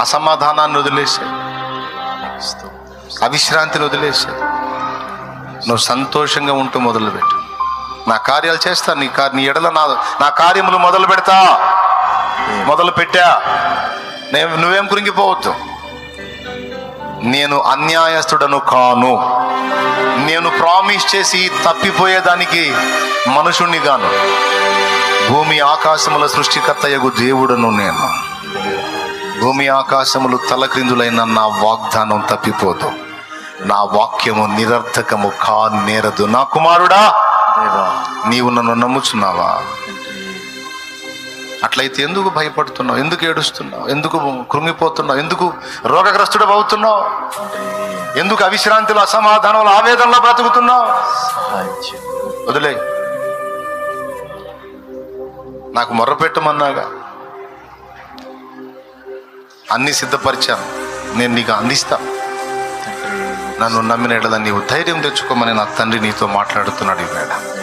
అసమాధానాన్ని వదిలేసే అవిశ్రాంతిని వదిలేసే నువ్వు సంతోషంగా ఉంటూ మొదలుపెట్టు. నా కార్యాలు చేస్తా నీ కా నీ ఎడల నా నా కార్యములు మొదలు పెడతా. మొదలు పెట్టా. నేను నువ్వేం కురింగిపోవద్దు నేను అన్యాయస్తుడను కాను. నేను ప్రామిస్ చేసి తప్పిపోయేదానికి మనుషుణ్ణి గాను. భూమి ఆకాశముల సృష్టికర్తయగు దేవుడను నేను. భూమి ఆకాశములు తలక్రిందులైన నా వాగ్దానం తప్పిపోదు. నా వాక్యము నిరర్థకము కా నేరదు నా కుమారుడా దేవా నీవు నన్ను నమ్ముచున్నావా? అట్లయితే ఎందుకు భయపడుతున్నావు? ఎందుకు ఏడుస్తున్నావు? ఎందుకు కృంగిపోతున్నావు? ఎందుకు రోగగ్రస్తుడు అవుతున్నావు? ఎందుకు అవిశ్రాంతిలో అసమాధానంలో ఆవేదనలో బ్రతుకుతున్నావు? వదిలే. నాకు మొర్రపెట్టమన్నాగా. అన్ని సిద్ధపరిచాను. నేను నీకు అందిస్తా. నన్ను నమ్మిన నీవు ధైర్యం తెచ్చుకోమని నా తండ్రి నీతో మాట్లాడుతున్నాడు ఈ వేళ.